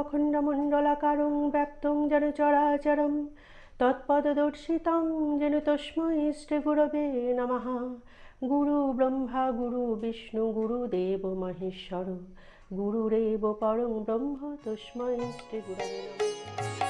অখণ্ডমণ্ডলাকারং ব্যক্তং যেন চরাচরম তৎপদর্শিতং যেন তস্মৈ শ্রীগুরবে নমঃ। গুরু ব্রহ্মা, গুরু বিষ্ণু গুরুদেব মহেশ্বর, গুরুরেব পরং ব্রহ্ম, তস্মৈ শ্রীগুরবে নমঃ।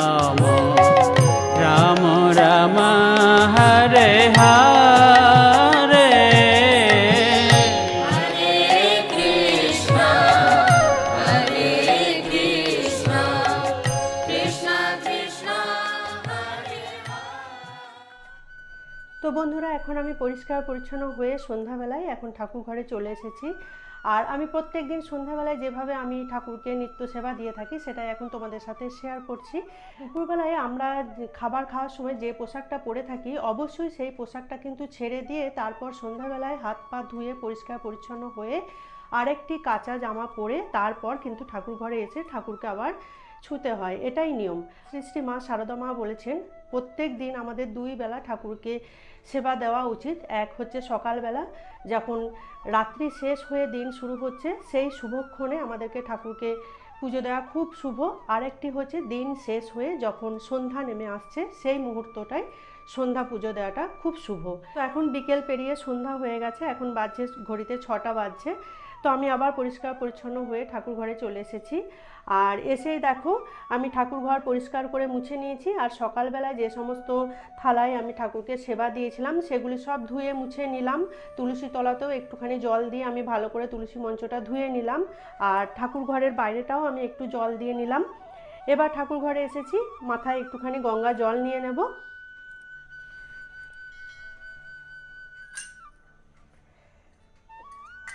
পরিষ্কার পরিচ্ছন্ন হয়ে সন্ধ্যাবেলায় এখন ঠাকুর ঘরে চলে এসেছি। আর আমি প্রত্যেক দিন সন্ধ্যাবেলায় যেভাবে আমি ঠাকুরকে নিত্য সেবা দিয়ে থাকি, সেটাই এখন তোমাদের সাথে শেয়ার করছি। দুপুরবেলায় আমরা খাবার খাওয়ার সময় যে পোশাকটা পরে থাকি, অবশ্যই সেই পোশাকটা কিন্তু ছেড়ে দিয়ে তারপর সন্ধ্যাবেলায় হাত পা ধুয়ে পরিষ্কার পরিচ্ছন্ন হয়ে আরেকটি কাঁচা জামা পরে তারপর কিন্তু ঠাকুর ঘরে এসে ঠাকুরকে আবার ছুতে হয়। এটাই নিয়ম। শ্রী মা শারদা মা বলেছেন প্রত্যেক দিন আমাদের দুই বেলা ঠাকুরকে সেবা দেওয়া উচিত। এক হচ্ছে সকালবেলা, যখন রাত্রি শেষ হয়ে দিন শুরু হচ্ছে, সেই শুভক্ষণে আমাদেরকে ঠাকুরকে পুজো দেওয়া খুব শুভ। আরেকটি হচ্ছে দিন শেষ হয়ে যখন সন্ধ্যা নেমে আসছে, সেই মুহূর্তটাই সন্ধ্যা পুজো দেওয়াটা খুব শুভ। তো এখন বিকেল পেরিয়ে সন্ধ্যা হয়ে গেছে, এখন বাজছে ঘড়িতে ছটা বাজছে। তো আমি আবার পরিষ্কার পরিচ্ছন্ন হয়ে ঠাকুর ঘরে চলে এসেছি। আর এসেই দেখো, আমি ঠাকুর ঘর পরিষ্কার করে মুছে নিয়েছি আর সকালবেলায় যে সমস্ত থালায় আমি ঠাকুরকে সেবা দিয়েছিলাম, সেগুলি সব ধুয়ে মুছে নিলাম। তুলসী তলাতেও একটুখানি জল দিয়ে আমি ভালো করে তুলসী মঞ্চটা ধুয়ে নিলাম আর ঠাকুর ঘরের বাইরেটাও আমি একটু জল দিয়ে নিলাম। এবার ঠাকুর ঘরে এসেছি, মাথায় একটুখানি গঙ্গা জল নিয়ে নেব।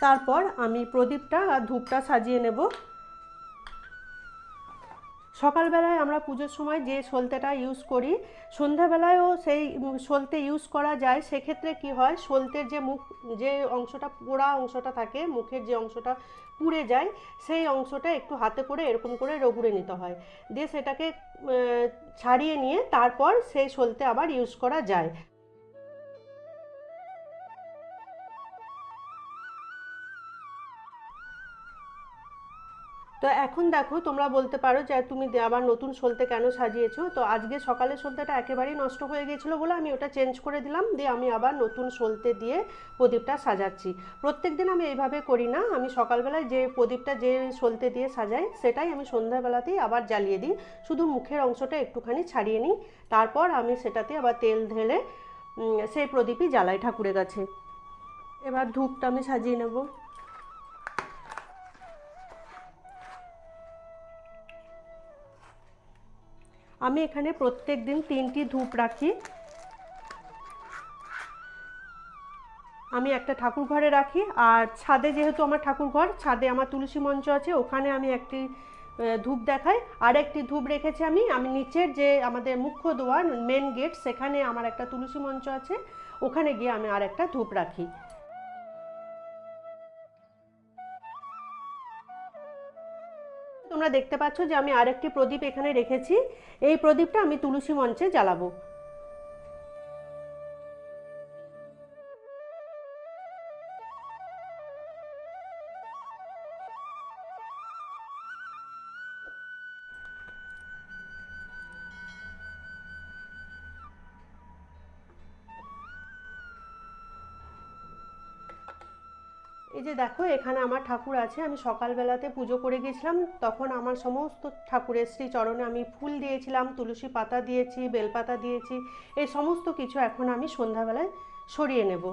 তারপর আমি প্রদীপটা আর ধূপটা সাজিয়ে নেব। সকালবেলায় আমরা পুজোর সময় যে সলতেটা ইউজ করি, সন্ধ্যাবেলায়ও সেই সলতে ইউজ করা যায়। সেক্ষেত্রে কি হয়, সলতের যে মুখ, যে অংশটা, পোড়া অংশটা থাকে, মুখের যে অংশটা পুড়ে যায়, সেই অংশটা একটু হাতে করে এরকম করে রগুড়ে নিতে হয়। দিয়ে সেটাকে ছাড়িয়ে নিয়ে তারপর সেই সলতে আবার ইউজ করা যায়। তো এখন দেখো, তোমরা বলতে পারো যে তুমি আবার নতুন সলতে কেন সাজিয়েছো? তো আজকে সকালে সলতেটা একেবারেই নষ্ট হয়ে গিয়েছিল বলে আমি ওটা চেঞ্জ করে দিলাম, দিয়ে আমি আবার নতুন সলতে দিয়ে প্রদীপটা সাজাচ্ছি। প্রত্যেক দিন আমি এইভাবে করি না, আমি সকালবেলায় যে প্রদীপটা যে সলতে দিয়ে সাজাই, সেটাই আমি সন্ধ্যাবেলাতেই আবার জ্বালিয়ে দিই। শুধু মুখের অংশটা একটুখানি ছাড়িয়ে নিই, তারপর আমি সেটাতে আবার তেল ঢেলে সেই প্রদীপই জ্বালাই ঠাকুরের কাছে। এবার ধূপটা আমি সাজিয়ে নেব। আমি এখানে প্রত্যেক দিন তিনটি ধূপ রাখি। আমি একটা ঠাকুর ঘরে রাখি, আর ছাদে যেহেতু আমার ঠাকুর ঘর ছাদে আমার তুলসী মঞ্চ আছে, ওখানে আমি একটি ধূপ দেখাই। আর একটি ধূপ রেখেছি আমি আমি নিচের যে আমাদের মুখ্য দোয়ার মেন গেট সেখানে আমার একটা তুলসী মঞ্চ আছে, ওখানে গিয়ে আমি আর একটা ধূপ রাখি। তোমরা দেখতে পাচ্ছ যে আমি আরেকটি প্রদীপ এখানে রেখেছি। এই প্রদীপটা আমি তুলসী মঞ্চে জ্বালাবো। যে দেখো, এখানে আমার ঠাকুর আছে, আমি সকালবেলাতে পুজো করে গেছিলাম, তখন আমার সমস্ত ঠাকুরের শ্রী চরণে আমি ফুল দিয়েছিলাম, তুলসী পাতা দিয়েছি, বেলপাতা দিয়েছি, এই সমস্ত কিছু এখন আমি সন্ধ্যাবেলায় সরিয়ে নেব।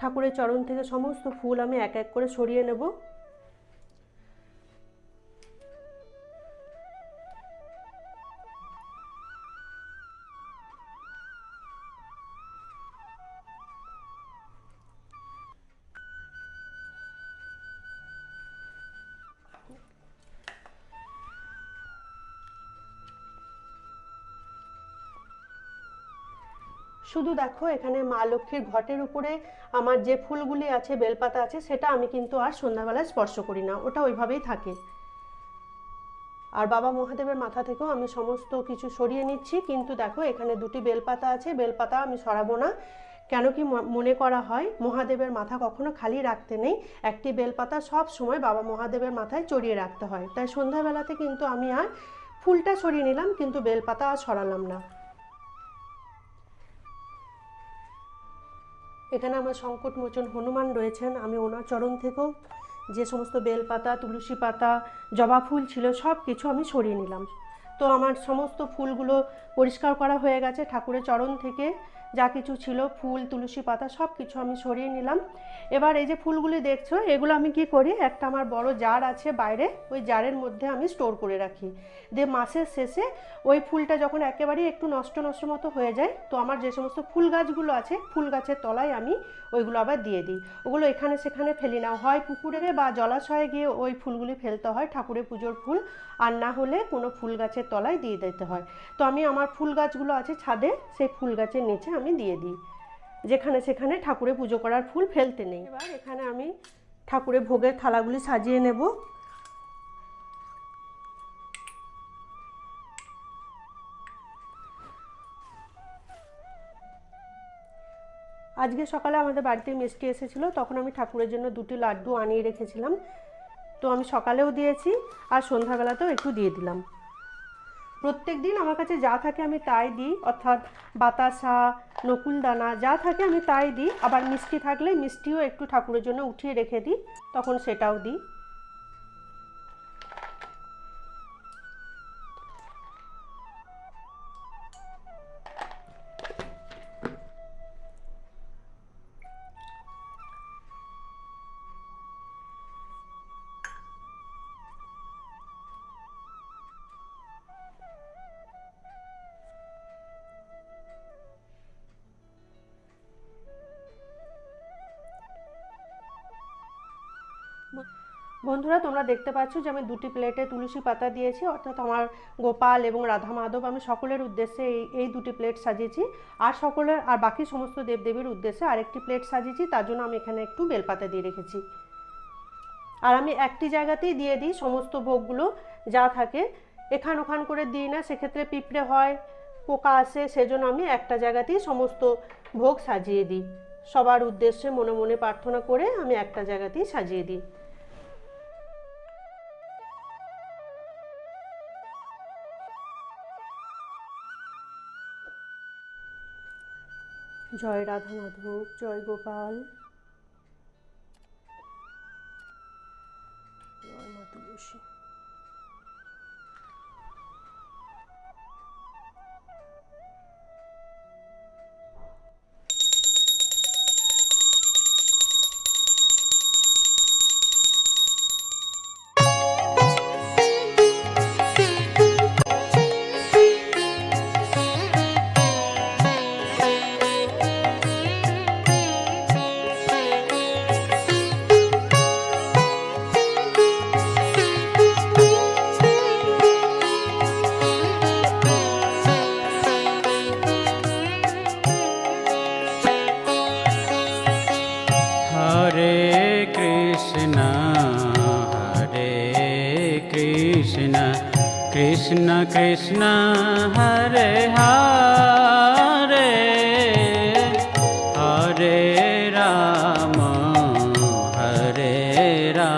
ঠাকুরের চরণ থেকে সমস্ত ফুল আমি এক এক করে সরিয়ে নেব। শুধু দেখো, এখানে মা লক্ষ্মীর ঘটের উপরে আমার যে ফুলগুলি আছে, বেলপাতা আছে, সেটা আমি কিন্তু আর সন্ধ্যাবেলায় স্পর্শ করি না, ওটা ওইভাবেই থাকে। আর বাবা মহাদেবের মাথা থেকেও আমি সমস্ত কিছু সরিয়ে নিচ্ছি, কিন্তু দেখো, এখানে দুটি বেলপাতা আছে, বেলপাতা আমি সরাবো না। কেন কি মনে করা হয়, মহাদেবের মাথা কখনো খালি রাখতে নেই, একটি বেলপাতা সব সময় বাবা মহাদেবের মাথায় চড়িয়ে রাখতে হয়। তাই সন্ধ্যাবেলাতে কিন্তু আমি আর ফুলটা সরিয়ে নিলাম, কিন্তু বেলপাতা আর সরালাম না। এখানে আমার সংকটমোচন হনুমান রয়েছেন, আমি ওনার চরণ থেকেও যে সমস্ত বেলপাতা, তুলসী পাতা, জবা ফুল ছিল সব কিছু আমি সরিয়ে নিলাম। তো আমার সমস্ত ফুলগুলো পরিষ্কার করা হয়ে গেছে ঠাকুরের চরণ থেকে। যা কিছু ছিল, ফুল, তুলসী পাতা সব কিছু আমি সরিয়ে নিলাম। এবার এই যে ফুলগুলি দেখছ, এগুলো আমি কি করি? একটা আমার বড় জার আছে বাইরে, ওই জারের মধ্যে আমি স্টোর করে রাখি। দিয়ে মাসের শেষে ওই ফুলটা যখন একেবারেই একটু নষ্ট নষ্ট মতো হয়ে যায়, তো আমার যে সমস্ত ফুল গাছগুলো আছে, ফুল গাছের তলায় আমি ওইগুলো আবার দিয়ে দিই। ওগুলো এখানে সেখানে ফেলি না। হয় পুকুরে বা জলাশয়ে গিয়ে ওই ফুলগুলি ফেলতে হয়, ঠাকুরের পুজোর ফুল, আর না হলে কোনো ফুল গাছের তলায় দিয়ে দিতে হয়। তো আমি আমার ফুল গাছগুলো আছে ছাদে, সেই ফুল গাছের নিচে আমি দিয়ে দিই। যেখানে সেখানে ঠাকুরে পুজো করার ফুল ফেলতে নেই। এবার এখানে আমি ঠাকুরের ভোগের থালাগুলি সাজিয়ে নেব। আজকে সকালে আমাদের বাড়িতে মিষ্টি এসেছিল তখন আমি ঠাকুরের জন্য দুটি লাড্ডু আনিয়ে রেখেছিলাম। তো আমি সকালেও দিয়েছি আর সন্ধ্যাবেলাতেও একটু দিয়ে দিলাম। প্রত্যেক দিন আমার কাছে যা থাকে আমি তাই দিই অর্থাৎ বাতাসা নকুলদানা যা থাকে আমি তাই দিই। আবার মিষ্টি থাকলে মিষ্টিও একটু ঠাকুরের জন্য উঠিয়ে রেখে দিই, তখন সেটাও দিই। বন্ধুরা, তোমরা দেখতে পাচ্ছ যে আমি দুটি প্লেটে তুলসী পাতা দিয়েছি, অর্থাৎ আমার গোপাল এবং রাধা মাধব। আমি সকলের উদ্দেশ্যে এই এই দুটি প্লেট সাজিয়েছি, আর সকলের, আর বাকি সমস্ত দেবদেবীর উদ্দেশ্যে আরেকটি প্লেট সাজিয়েছি, তার জন্য আমি এখানে একটু বেলপাতা দিয়ে রেখেছি। আর আমি একটি জায়গাতেই দিয়ে দিই সমস্ত ভোগগুলো, যা থাকে। এখান ওখান করে দিই না, সেক্ষেত্রে পিঁপড়ে হয়, পোকা আসে, সেজন্য আমি একটা জায়গাতেই সমস্ত ভোগ সাজিয়ে দিই। সবার উদ্দেশ্যে মনে মনে প্রার্থনা করে আমি একটা জায়গাতেই সাজিয়ে দিই। জয় রাধা মাধব জয় গোপাল। জয় মা तेरा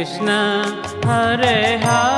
Krishna Hare Hare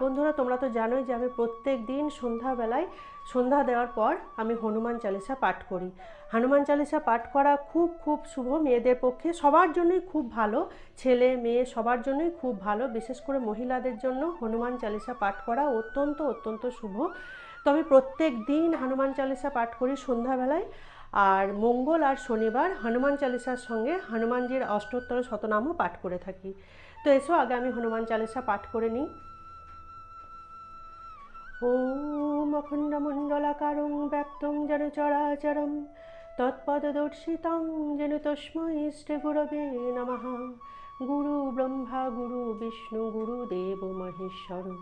বন্ধুরা, তোমরা তো জানোই যে আমি প্রত্যেক দিন সন্ধ্যাবেলায় সন্ধ্যা দেওয়ার পর আমি হনুমান চালিসা পাঠ করি। হনুমান চালিসা পাঠ করা খুব খুব শুভ, মেয়েদের পক্ষে সবার জন্যই খুব ভালো, ছেলে, মেয়ে সবার জন্যই খুব ভালো, বিশেষ করে মহিলাদের জন্য হনুমান চালিসা পাঠ করা অত্যন্ত অত্যন্ত শুভ। তো আমি প্রত্যেক দিন হনুমান চালিসা পাঠ করি সন্ধ্যাবেলায়, আর মঙ্গল আর শনিবার হনুমান চালিসার সঙ্গে হনুমানজির অষ্টোত্তর শতনামও পাঠ করে থাকি। তো এসো, আগে আমি হনুমান চালিসা পাঠ করে নিই। ॐ अखण्डमण्डलाकारं व्याप्तं जन चराचरं तत्पददर्शितं जेन तस्मै श्रीगुरवे नमः। गुरुब्रह्मा गुरुविष्णु गुरुदेव महेश्वर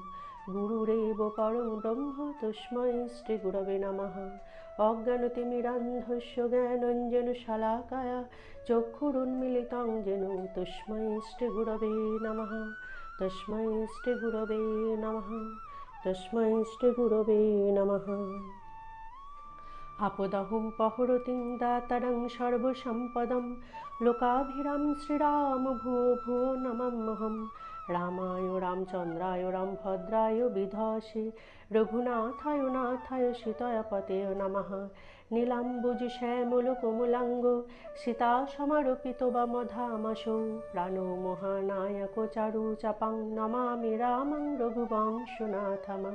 গুরুরেব পরম ব্রহ্ম তস্মৈ শ্রী নমঃ অজ্ঞানতিমিরান্ধস্য জ্ঞানঞ্জন শালাকায়া চক্ষুরুন্মিলিতং যেন তস্মৈ শ্রী নমঃ তস্মৈ শ্রী গুরবে নমঃ তস্मै শ্রীগুরবে নমঃ পহরতিং দাতরং সর্বসম্পদম লোকাভিরাম শ্রীরাম ভুও ভুও নমম্যহম রামায় রামচন্দ্রায় রামভদ্রায় বিধসে রঘুনাথায় নাথায় সীতায় পতে নমঃ নীলাম্বুজ শ্যামল কোমলাঙ্গ, সীতা সমারোপিত বা বামধামাশো প্রাণ মহানায়ক চারু চাপাং, নমামি রামং রঘুবংশনাথমা।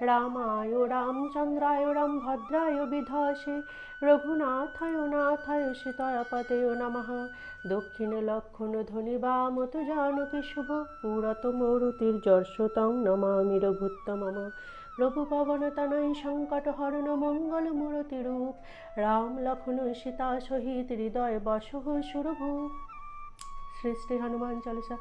রামায় রামচন্দ্রায় রাম ভদ্রায় বিধসে, রঘুনাথায় নাথায় সীতায় পতেয় নমঃ। দক্ষিণে লক্ষণ ধ্বনি বামত জানকী শুভ, পুরত মরুতির যর্ষতং নমামি রঘুত্তমম। প্রভু পবন তনয় সংকট হরণ মঙ্গল মূরতি রূপ রাম লক্ষণ সীতা সহিত হৃদয় বসহ সুরভূপ শ্রী শ্রী হনুমান চালিসা।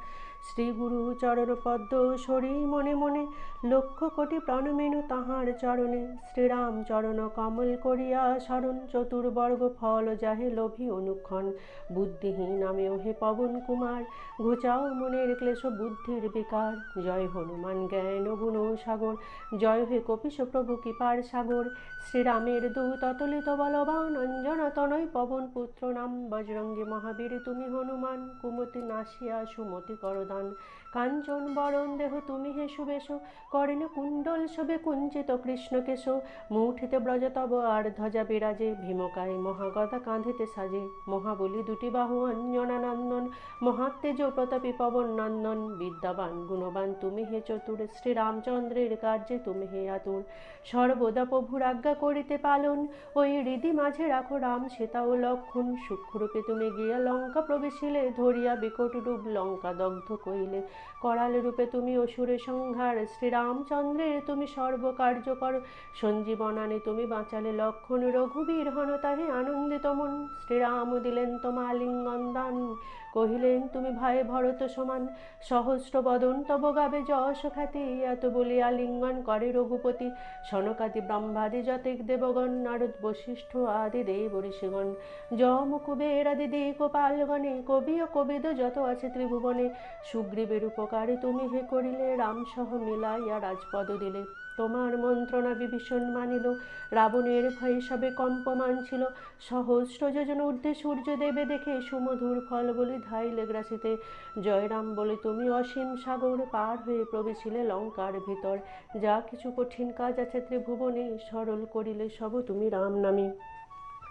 শ্রী গুরু চরণ পদ্ম সরি মনে মনে লক্ষ কোটি প্রাণমেনু তাহার চরণে। শ্রীরাম চরণ কমল করিয়া শরণ, চতুর্বর্গ ফল যাহে লোভী অনুক্ষণ। বুদ্ধিহীন আমি ওহে পবন কুমার, ঘুচাও মনের ক্লেশ বুদ্ধির বিকার। জয় হনুমান জ্ঞান, গুণ সাগর, জয় হে কপিশ প্রভু কৃপার সাগর। শ্রীরামের দূত অতলিত বলবান, অঞ্জনা তনয় পবন পুত্র নাম বজরঙ্গী মহাবীর, তুমি হনুমান, কুমতি নাসিয়া সুমতি করদান down. কাঞ্চন বরণ দেহ তুমি হে সুবেশ করেন কুণ্ডল শোভে কুঞ্চিত কৃষ্ণকেশ মুঠিতে ব্রজতব আর ধ্বজা বিরাজে, ভীমকায় মহাগদা কাঁধিতে সাজে। মহাবলী দুটি বাহু, অঞ্জনা নন্দন, মহাত্তেজ প্রতাপী পবন নন্দন। বিদ্যাবান, গুণবান, তুমি হে চতুর। শ্রীরামচন্দ্রের কার্যে তুমি হে আতুর। সর্বদা প্রভুর আজ্ঞা করিতে পালন, ওই হৃদি মাঝে রাখো রাম, সীতা ও লক্ষণ। সূক্ষ্মরূপে তুমি গিয়া লঙ্কা প্রবেশিলে, ধরিয়া বিকট রূপ লঙ্কা দগ্ধ কইলে। করাল রূপে তুমি অসুরে সংহার, শ্রীরামচন্দ্রের তুমি সর্বকার্য কর সঞ্জীবনানে তুমি বাঁচালে লক্ষণ রঘুবীর হন তাহে আনন্দিত মন শ্রীরাম দিলেন তোমা লিঙ্গন দান, কহিলেন, তুমি ভাই ভরত সমান, সহস্র বদন তব গাবে যশ খ্যাতি। এত বলিয়া লিঙ্গন করে রঘুপতি, সনকাদি ব্রহ্মাদি যতেক দেবগণ, নারদ বশিষ্ঠ আদি দেব ঋষিগণ। যম কুবের আদি দিক পালগণে, কবি ও কবিদ যত আছে ত্রিভুবনে। সুগ্রীবের উপকারে তুমি হে করিলে রাম সহ মিলাইয়া রাজপদ দিলে। তোমার মন্ত্রণা বিভীষণ মানিল, রাবণের ভয়ে সবে কম্পমান ছিল সহস্র যোজন ঊর্ধ্বে সূর্য দেবে দেখে সুমধুর ফল বলি ধাইলে গ্রাসিতে জয়রাম বলে, তুমি অসীম সাগর পার হয়ে প্রবেশিলে লঙ্কার ভিতর। যা কিছু কঠিন কাজ আছে ত্রিভুবনে, সরল করিলে সব তুমি রাম নামে।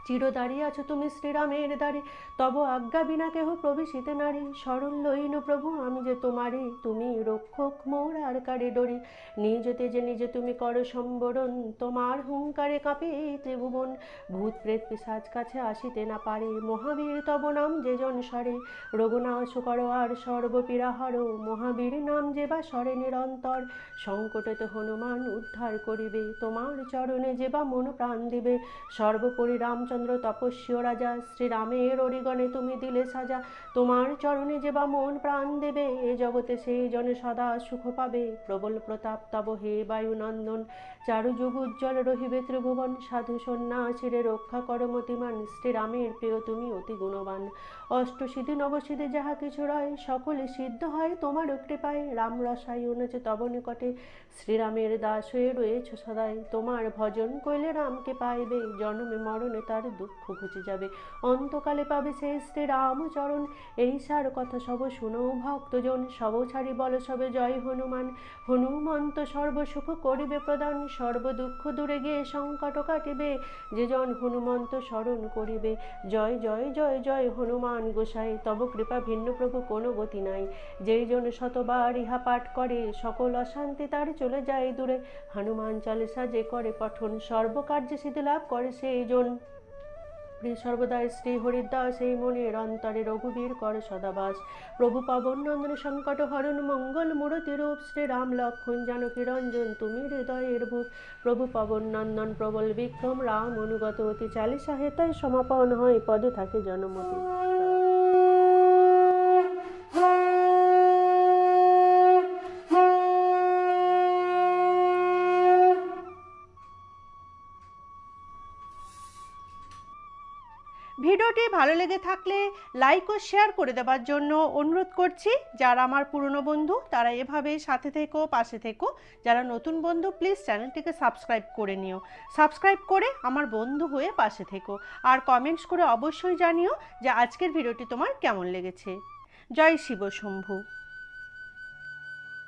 চির দাঁড়িয়ে আছো তুমি শ্রীরামের দ্বারে তব আজ্ঞা বিনা কেহ প্রবেশিতে নারী। সরল লইন প্রভু, আমি যে তোমারে তুমি রক্ষক মোর আর কারে ডরি। নিজতে যে নিজে তুমি করো সম্বরণ, তোমার হুঙ্কারে কাঁপে ত্রিভুবন। ভূত প্রেত পিসাজ কাছে আসিতে না পারে, মহাবীর তব নাম যে জন সরে। রঘুনাশ কর আর সর্বপীড়া হর মহাবীর নাম যে বা সরে নিরন্তর। সংকটে হনুমান উদ্ধার করিবে, তোমার চরণে যে বা মন প্রাণ দিবে। সর্বোপরি রামচন্দ্র তপস্বী তপস্বীয় রাজা, শ্রীরামের অরিগণে তুমি দিলে সাজা। তোমার চরণে যে বা মন প্রাণ দেবে, এ জগতে সেই জনে সদা সুখ পাবে। প্রবল প্রতাপ তব হে বায়ুনন্দন চারু যুগ উজ্জ্বল রহিবে ত্রিভুবন, সাধু সন্ন্যাসীরে রক্ষা কর মতিমান, শ্রীরামের প্রিয় তুমি অতি গুণবান। অষ্ট অষ্টসিদ্ধি নবসিদ্ধি যাহা কিছু রয়, সকলে সিদ্ধ হয় তোমার কৃপায়। রাম রসায়ন আছে তব নিকটে, শ্রীরামের দাস হয়ে রয়েছ সদাই। তোমার ভজন কইলে রামকে পাইবে, জন্মে মরণে তার দুঃখ ঘুচে যাবে। অন্তকালে পাবে সে শ্রী রামচরণ, এই সার কথা সব শুনো ভক্তজন। সব ছাড়ি বল সবে জয় হনুমান, হনুমন্ত সর্বসুখ করিবে প্রদান। সর্ব দুঃখ দূরে গিয়ে সংকট কাটিবে। যে জন হনুমন্ত স্মরণ করিবে। জয় জয় জয় জয় হনুমান গোসাই, তব কৃপা ভিন্ন প্রভু কোনো গতি নাই। যেই জন শতবার ইহা পাঠ করে, সকল অশান্তি তার চলে যায় দূরে। হনুমান চালিসা যে করে, পঠন সর্বকার্যে সিদ্ধি লাভ করে সেই জন প্রিয় সর্বদা শ্রী হরিদাস এই মনের অন্তরে রঘুবীর কর সদাবাস। প্রভু পাবন নন্দন সংকট হরণ মঙ্গল মূরতি রূপ, শ্রী রাম লক্ষণ জানকী রঞ্জন তুমি হৃদয়ের ভূপ প্রভু পবন নন্দন প্রবল বিক্রম, রাম অনুগত অতি চালিসা হেতায় সমাপন হয়, পদে থাকে জনমতি। ভিডিওটি ভালো লেগে থাকলে লাইক ও শেয়ার করে দেওয়ার জন্য অনুরোধ করছি। যারা আমার পুরনো বন্ধু, তারা এভাবে সাথে থেকো, পাশে থেকো। যারা নতুন বন্ধু প্লিজ চ্যানেলটিকে সাবস্ক্রাইব করে নিও। সাবস্ক্রাইব করে আমার বন্ধু হয়ে পাশে থেকো। আর কমেন্টস করে অবশ্যই জানিও যে আজকের ভিডিওটি তোমার কেমন লেগেছে। জয় শিব শম্ভু।